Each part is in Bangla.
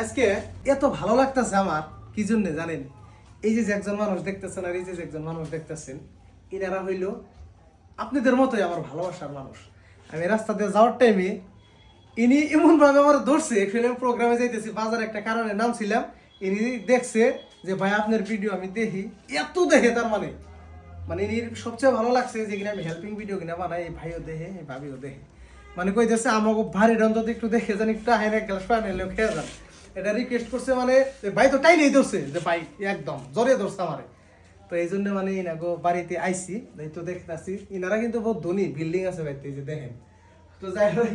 আজকে এত ভালো লাগতেছে আমার, কি জন্য জানেন? এই যে একজন মানুষ দেখতেছেন আর এই যে একজন মানুষ দেখতেছেন এনারা হইল আপনাদের মতোই আমার ভালোবাসার মানুষ। আমি রাস্তা দিয়ে যাওয়ার টাইমে ইনি এমনভাবে আমার ধরছে ফিল্ম প্রোগ্রামে যাইতেছি, বাজার একটা কারণে নামছিলাম, ইনি দেখছে যে, ভাই, আপনার ভিডিও আমি দেখি। এত দেখে তার মানে। মানে ইনির সবচেয়ে ভালো লাগছে যে কিনা আমি হেল্পিং ভিডিও কিনা বানাই, এই ভাইও দেখে, এই ভাবিও দেখে। মানে কইতেছে আমাকে ভারী অন্তত একটু দেখে জানি একটু আহেন, এক গ্লাস পানি খেয়ে যান। এটা রিকোয়েস্ট করছে মানে ভাই তো টাইনেই ধরছে যে ভাই একদম জোরে ধরছে আমারে। তো এই জন্য মানে ইনাগো বাড়িতে আইসি এই তো দেখতেছি ইনারা কিন্তু বহুত ধনী বিল্ডিং আছে বাড়িতে যে দেখেন। তো যাই হোক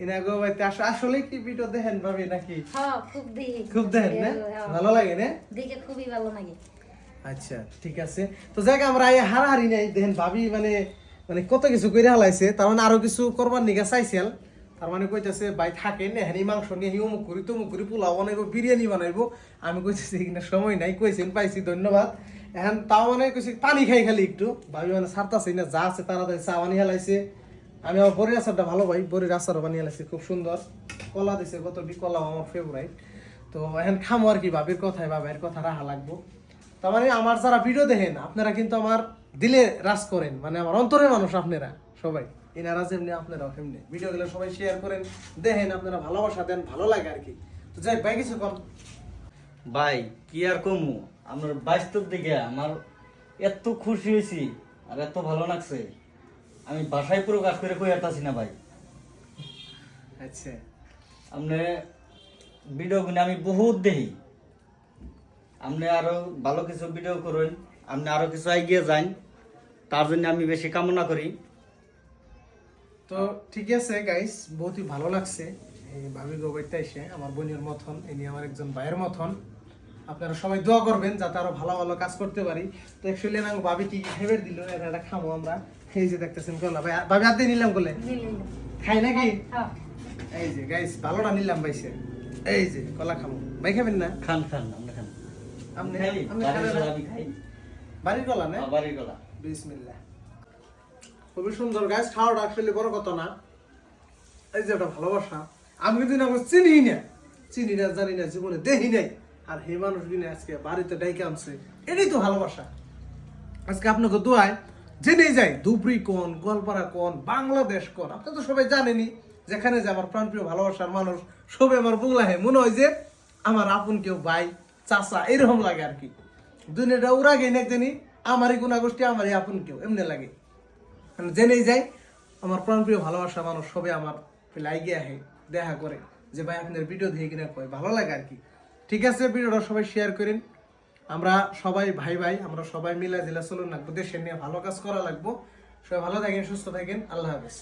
ইনাগো বাড়িতে আস- আসলে কি ভিডিও দেখেন ভাবি নাকি? হ্যাঁ খুব দেখি। খুব দেখেন না? হ্যাঁ, ভালো লাগে না? দেখে খুবই ভালো লাগে। আচ্ছা ঠিক আছে। তো যাই আমরা এই হারাহারি নাই দেখেন ভাবি মানে মানে কত কিছু করে হালাইছে তার মানে আরও কিছু করবার নিগা চাইছিল তার মানে কইতেছে, ভাই, থাকেন হেনি মাংস নিয়ে হি অমুক করি, তমুক করি, পোলাও বানাইবো, বিরিয়ানি বানাইবো। আমি কইতেছি কিনা সময় নাই, কইছেন, পাইছি, ধন্যবাদ। এখন তাও মানে কইছি, পানি খাই খালি একটু। ভাবি মানে সারতাছে না, যা আছে তাড়াতাড়ি চা বানিয়ে হেলাইছে আমি আমার বড়ির আচারটা ভালো ভাই বড়ির আচারও বানিয়ে হেলাইছি খুব সুন্দর। কলা দিছে কত বি কলা আমার ফেভারাইট তো এখন খামো আর কি, ভাবির কথায়, ভাবের কথা রাখা লাগবো। তার মানে আমার যারা ভিডিও দেখেন, আপনারা কিন্তু আমার দিলে রাজ করেন মানে আমার অন্তরের মানুষ আপনারা, সবাই। এনারা যেমনি আপনারাও তেমনি। ভিডিওগুলো সবাই শেয়ার করেন দেখেন আপনারা ভালোবাসা দেন ভালো লাগে আর কি। তো যাই ভাই কিছু কম। ভাই কি আর কমু? আমার বাস্তব দিকে আমার এত খুশি হয়েছি আর এত ভালো লাগছে। আমি বাসায় কাজ করে কই আরতাছি না ভাই। আচ্ছা। আপনি ভিডিও গুলো আমি বহুত দেখি। আপনি আরও ভালো কিছু ভিডিও করুন আপনি আরও কিছু এগিয়ে যান। তার জন্য আমি বেশি কামনা করি। তো ঠিক আছে গাইস বহুতই ভালো লাগছে। এই ভাবি গোবাইতে এসে আমার বোনের মতন ইনি আমার একজন ভাইয়ের মতন। আপনারা সবাই দোয়া করবেন যাতে আরও ভালো ভালো কাজ করতে পারি। তো অ্যাকচুয়ালি আমি ভাবি কি ফেভার দিল এটা খামো আমরা। এই যে দেখতেছেন কলা ভাই ভাবি হাতে নিলাম নিলাম। খাই নাকি? হ্যাঁ এই যে গাইস ভালোটা নিলাম ভাইসে এই যে কলা খামো। ভাই খাবেন না? খান খান আপনি খান। আপনি? আমি খাই। বাড়ির কলা না? বাড়ির গলা বিসমিল্লাহ। খুবই সুন্দর গাছ খাওয়াটা আসলে বড় কথা না। এই যে ওটা ভালোবাসা, আমি কিন্তু না চিনি না। চিনি না, জানি না, জীবনে দেখি নাই। আর হে মানুষ কিনে আজকে বাড়িতে ডাইকে আনছে, এটাই তো ভালোবাসা। আজকে আপনাকে দোয়ায়, জেনেই যাই, ধুবড়ি কোন, গোয়ালপাড়া কোন, বাংলাদেশ কোন, আপনি তো সবাই জানেনই, যেখানে যে আমার প্রাণপ্রিয় ভালোবাসার মানুষ সবাই আমার বুগলা হে, মনে হয় যে আমার আপন কেউ ভাই, চাচা, এরকম লাগে আর কি। দুনিয়াটা উড়া গে না জানি আমারই গুণা গোষ্ঠী আমারই আপন কেউ, এমনি লাগে। জেনেই যাই, আমার প্রাণপ্রিয় ভালোবাসা মানুষ সবে আমার লাইগে আহে, দেখা করে। যে ভাই আপনার ভিডিও দেখে কিনা কয়, ভালো লাগে আর কি। ঠিক আছে, ভিডিওটা সবাই শেয়ার করেন। আমরা সবাই ভাই ভাই, আমরা সবাই মিলে জেলা চলুন লাগবো, দেশের নিয়ে ভালো কাজ করা লাগবো। সবাই ভালো থাকেন, সুস্থ থাকেন, আল্লাহ হাফেজ।